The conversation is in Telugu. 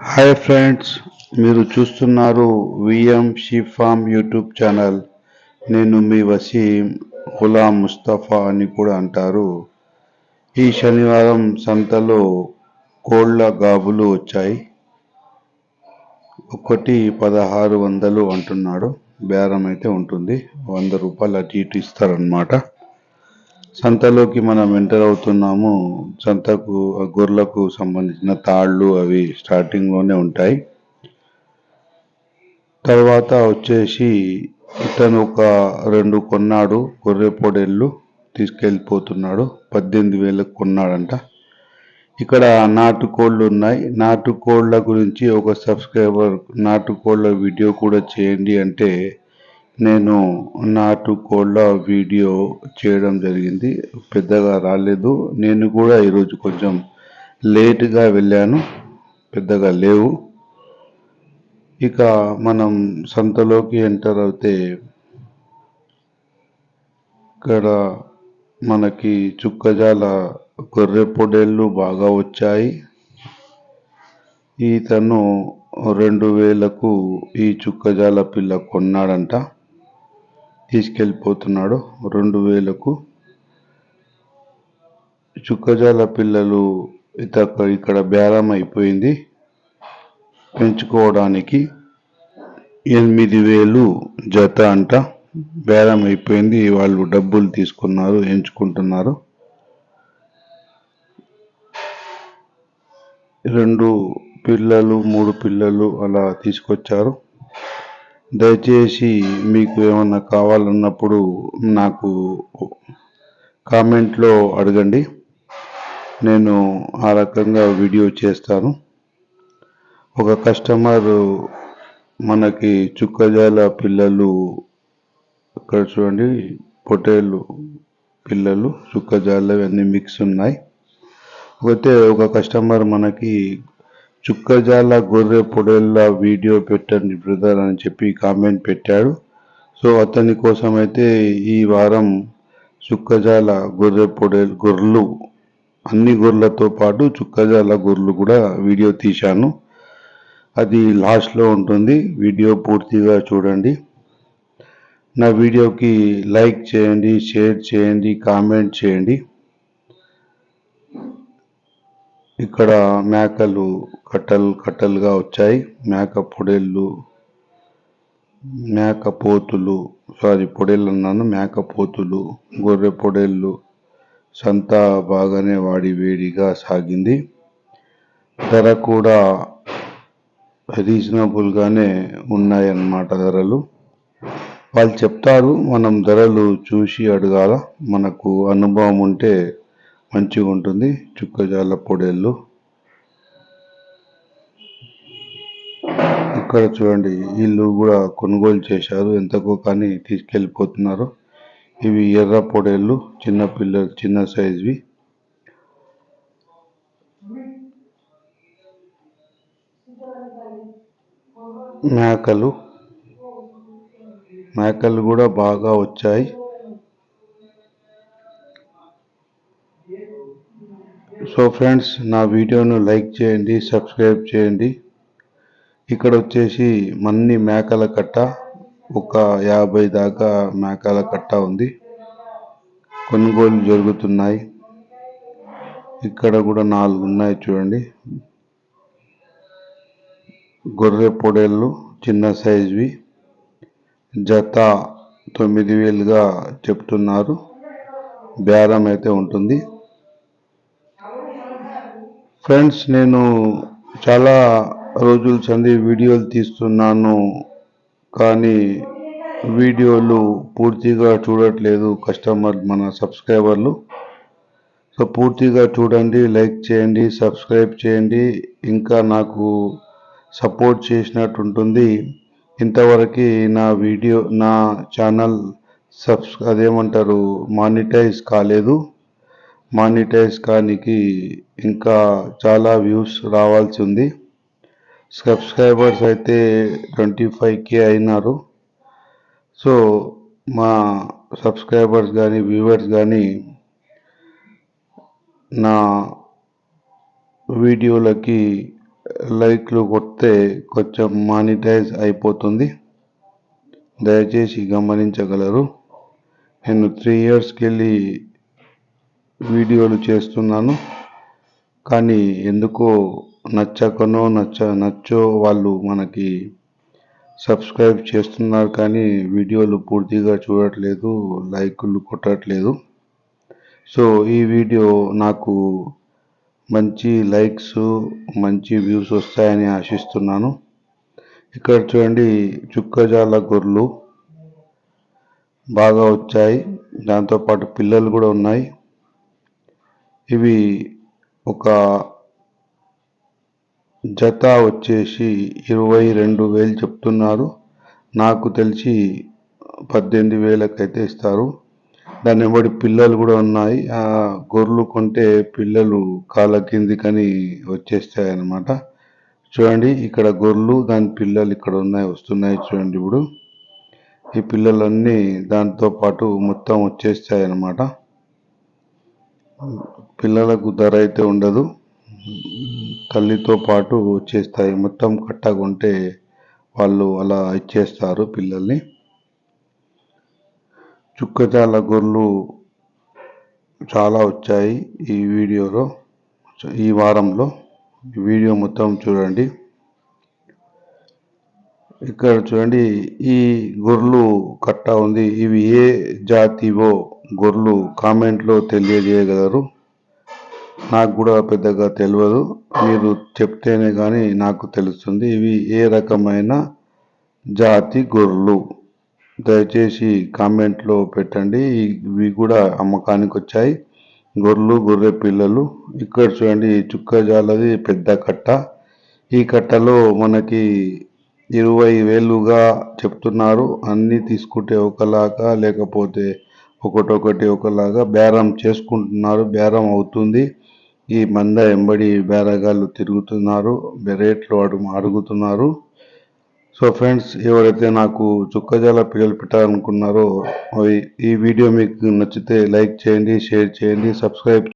హాయ్ ఫ్రెండ్స్ మీరు చూస్తున్నారు విఎం షీప్ యూట్యూబ్ ఛానల్. నేను మీ వసీం గులాం ముస్తఫా అని కూడా అంటారు. ఈ శనివారం సంతలో కోళ్ళ గాబులు వచ్చాయి. ఒకటి పదహారు వందలు అంటున్నాడు. బేరం అయితే ఉంటుంది. వంద రూపాయలు అటు ఇటు ఇస్తారనమాట సంతలోకి మనం ఎంటర్ అవుతున్నాము సంతకు ఆ గొర్రెలకు సంబంధించిన తాళ్ళు అవి స్టార్టింగ్లోనే ఉంటాయి. తర్వాత వచ్చేసి ఇతను ఒక రెండు కొన్నాడు గొర్రె పొడేళ్ళు తీసుకెళ్ళిపోతున్నాడు పద్దెనిమిది వేలకు కొన్నాడంట. ఇక్కడ నాటుకోళ్ళు ఉన్నాయి. నాటుకోళ్ళ గురించి ఒక సబ్స్క్రైబర్ నాటుకోళ్ళ వీడియో కూడా చేయండి అంటే నేను నాటుకోళ్ళ వీడియో చేయడం జరిగింది. పెద్దగా రాలేదు. నేను కూడా ఈరోజు కొంచెం లేటుగా వెళ్ళాను. పెద్దగా లేవు. ఇక మనం సంతలోకి ఎంటర్ అవుతే ఇక్కడ మనకి చుక్కజాల గొర్రె పొడేళ్ళు బాగా వచ్చాయి. ఈతను రెండు వేలకు ఈ చుక్కజాల పిల్ల కొన్నాడంట. తీసుకెళ్ళిపోతున్నాడు రెండు వేలకు. చుక్కజాల పిల్లలు ఇతక ఇక్కడ బేరం అయిపోయింది. పెంచుకోవడానికి ఎనిమిది వేలు జత అంట. బేరం అయిపోయింది. వాళ్ళు డబ్బులు తీసుకున్నారు ఎంచుకుంటున్నారు. రెండు పిల్లలు మూడు పిల్లలు అలా తీసుకొచ్చారు. దయచేసి మీకు ఏమన్నా కావాలన్నప్పుడు నాకు కామెంట్లో అడగండి. నేను ఆ రకంగా వీడియో చేస్తాను. ఒక కస్టమర్ మనకి చుక్కజాల పిల్లలు ఇక్కడ చూడండి పొటేలు పిల్లలు చుక్కజాలవి అన్నీ మిక్స్ ఉన్నాయి. అయితే ఒక కస్టమర్ మనకి చుక్కజాల గొర్రె పొడేళ్ళ వీడియో పెట్టండి బ్రదర్ అని చెప్పి కామెంట్ పెట్టాడు. సో అతని కోసం అయితే ఈ వారం చుక్కజాల గొర్రె పొడే గొర్రెలు అన్ని గొర్రెలతో పాటు చుక్కజాల గొర్రెలు కూడా వీడియో తీశాను. అది లాస్ట్లో ఉంటుంది. వీడియో పూర్తిగా చూడండి. నా వీడియోకి లైక్ చేయండి షేర్ చేయండి కామెంట్ చేయండి. ఇక్కడ మేకలు కట్టలు కట్టలుగా వచ్చాయి. మేక పొడేళ్ళు మేక పోతులు సారీ పొడేళ్ళు అన్నాను. మేక పోతులు గొర్రె పొడేళ్ళు సంత బాగానే వాడి వేడిగా సాగింది. ధర కూడా రీజనబుల్గానే ఉన్నాయన్నమాట ధరలు. వాళ్ళు చెప్తారు మనం ధరలు చూసి అడగాల. మనకు అనుభవం ఉంటే మంచిగా ఉంటుంది చుక్కజాల పొడేళ్ళు ఇక్కడ చూడండి ఇల్లు కూడా కొనుగోలు చేశారు. ఎంతకో కానీ తీసుకెళ్ళిపోతున్నారు. ఇవి ఎర్ర పొడేళ్ళు చిన్న పిల్ల చిన్న సైజువి. మేకలు. మేకలు కూడా బాగా వచ్చాయి. సో ఫ్రెండ్స్ నా వీడియోను లైక్ చేయండి సబ్స్క్రైబ్ చేయండి. ఇక్కడ వచ్చేసి మన్ని మేకల కట్ట ఒక యాభై దాకా మేకల కట్ట ఉంది. కొనుగోలు జరుగుతున్నాయి. ఇక్కడ కూడా నాలుగు ఉన్నాయి చూడండి. గొర్రె పొడేళ్ళు చిన్న సైజువి. జత తొమ్మిది వేలుగా చెప్తున్నారు. బేరం అయితే ఉంటుంది. ఫ్రెండ్స్ నేను చాలా రోజుల సంది వీడియోలు తీస్తున్నాను. కానీ వీడియోలు పూర్తిగా చూడట్లేదు కస్టమర్ మన సబ్స్క్రైబర్లు. సో పూర్తిగా చూడండి లైక్ చేయండి సబ్స్క్రైబ్ చేయండి. ఇంకా నాకు సపోర్ట్ చేసినట్టు ఉంటుంది. ఇంతవరకు నా వీడియో నా ఛానల్ సబ్స్ అదేమంటారు మానిటైజ్ కాలేదు. మానిటైజ్ కానికి ఇంకా చాలా వ్యూస్ రావాల్సి ఉంది. సబ్స్క్రైబర్స్ అయితే ట్వంటీ ఫైవ్ కే అయినారు. సో మా సబ్స్క్రైబర్స్ కానీ వ్యూవర్స్ కానీ నా వీడియోలకి లైక్లు కొడితే కొంచెం మానిటైజ్ అయిపోతుంది. దయచేసి గమనించగలరు. నేను త్రీ ఇయర్స్కి వెళ్ళి వీడియోలు చేస్తున్నాను. కానీ ఎందుకో నచ్చకనో నచ్చ నచ్చో వాళ్ళు మనకి సబ్స్క్రైబ్ చేస్తున్నారు కానీ వీడియోలు పూర్తిగా చూడట్లేదు లైకులు కొట్టట్లేదు. సో ఈ వీడియో నాకు మంచి లైక్స్ మంచి వ్యూస్ వస్తాయని ఆశిస్తున్నాను. ఇక్కడ చూడండి చుక్కజాల గొర్రెలు బాగా వచ్చాయి. దాంతోపాటు పిల్లలు కూడా ఉన్నాయి. ఇవి ఒక జత వచ్చేసి ఇరవై రెండు వేలు చెప్తున్నారు. నాకు తెలిసి పద్దెనిమిది వేలకైతే ఇస్తారు. దాని వెంబడి పిల్లలు కూడా ఉన్నాయి. ఆ గొర్రెలు కొంటే పిల్లలు కాళ్ళ కిందికని వచ్చేస్తాయి అన్నమాట చూడండి ఇక్కడ గొర్రెలు దాని పిల్లలు ఇక్కడ ఉన్నాయి వస్తున్నాయి చూడండి ఇప్పుడు. ఈ పిల్లలన్నీ దాంతో పాటు మొత్తం వచ్చేస్తాయి అన్నమాట పిల్లలకు ధర అయితే ఉండదు. తల్లితో పాటు వచ్చేస్తాయి మొత్తం కట్టకుంటే వాళ్ళు అలా ఇచ్చేస్తారు పిల్లల్ని. చుక్కచాల గొర్రెలు చాలా వచ్చాయి ఈ వీడియోలో. ఈ వారంలో. వీడియో మొత్తం చూడండి. ఇక్కడ చూడండి ఈ గొర్రెలు కట్ట ఉంది. ఇవి ఏ జాతివో గొర్రెలు కామెంట్లో తెలియజేయగలరు. నాకు కూడా పెద్దగా తెలియదు మీరు చెప్తేనే కానీ నాకు తెలుస్తుంది. ఇవి ఏ రకమైన జాతి గొర్రెలు? దయచేసి కామెంట్లో పెట్టండి. ఇవి కూడా అమ్మకానికి వచ్చాయి గొర్రెలు గొర్రె పిల్లలు. ఇక్కడ చూడండి చుక్క జాలది పెద్ద కట్ట. ఈ కట్టలో మనకి ఇరవై వేలుగా చెప్తున్నారు. అన్నీ తీసుకుంటే ఒకలాగా లేకపోతే ఒకటొకటి ఒకలాగా బేరం చేసుకుంటున్నారు. బేరం అవుతుంది. ఈ మంద ఎంబడి బేరగాళ్ళు తిరుగుతున్నారు రేట్లు అడుగు అడుగుతున్నారు సో ఫ్రెండ్స్ ఎవరైతే నాకు చుక్కజాల పిల్లలు పెట్టాలనుకున్నారో అవి ఈ వీడియో మీకు నచ్చితే లైక్ చేయండి షేర్ చేయండి సబ్స్క్రైబ్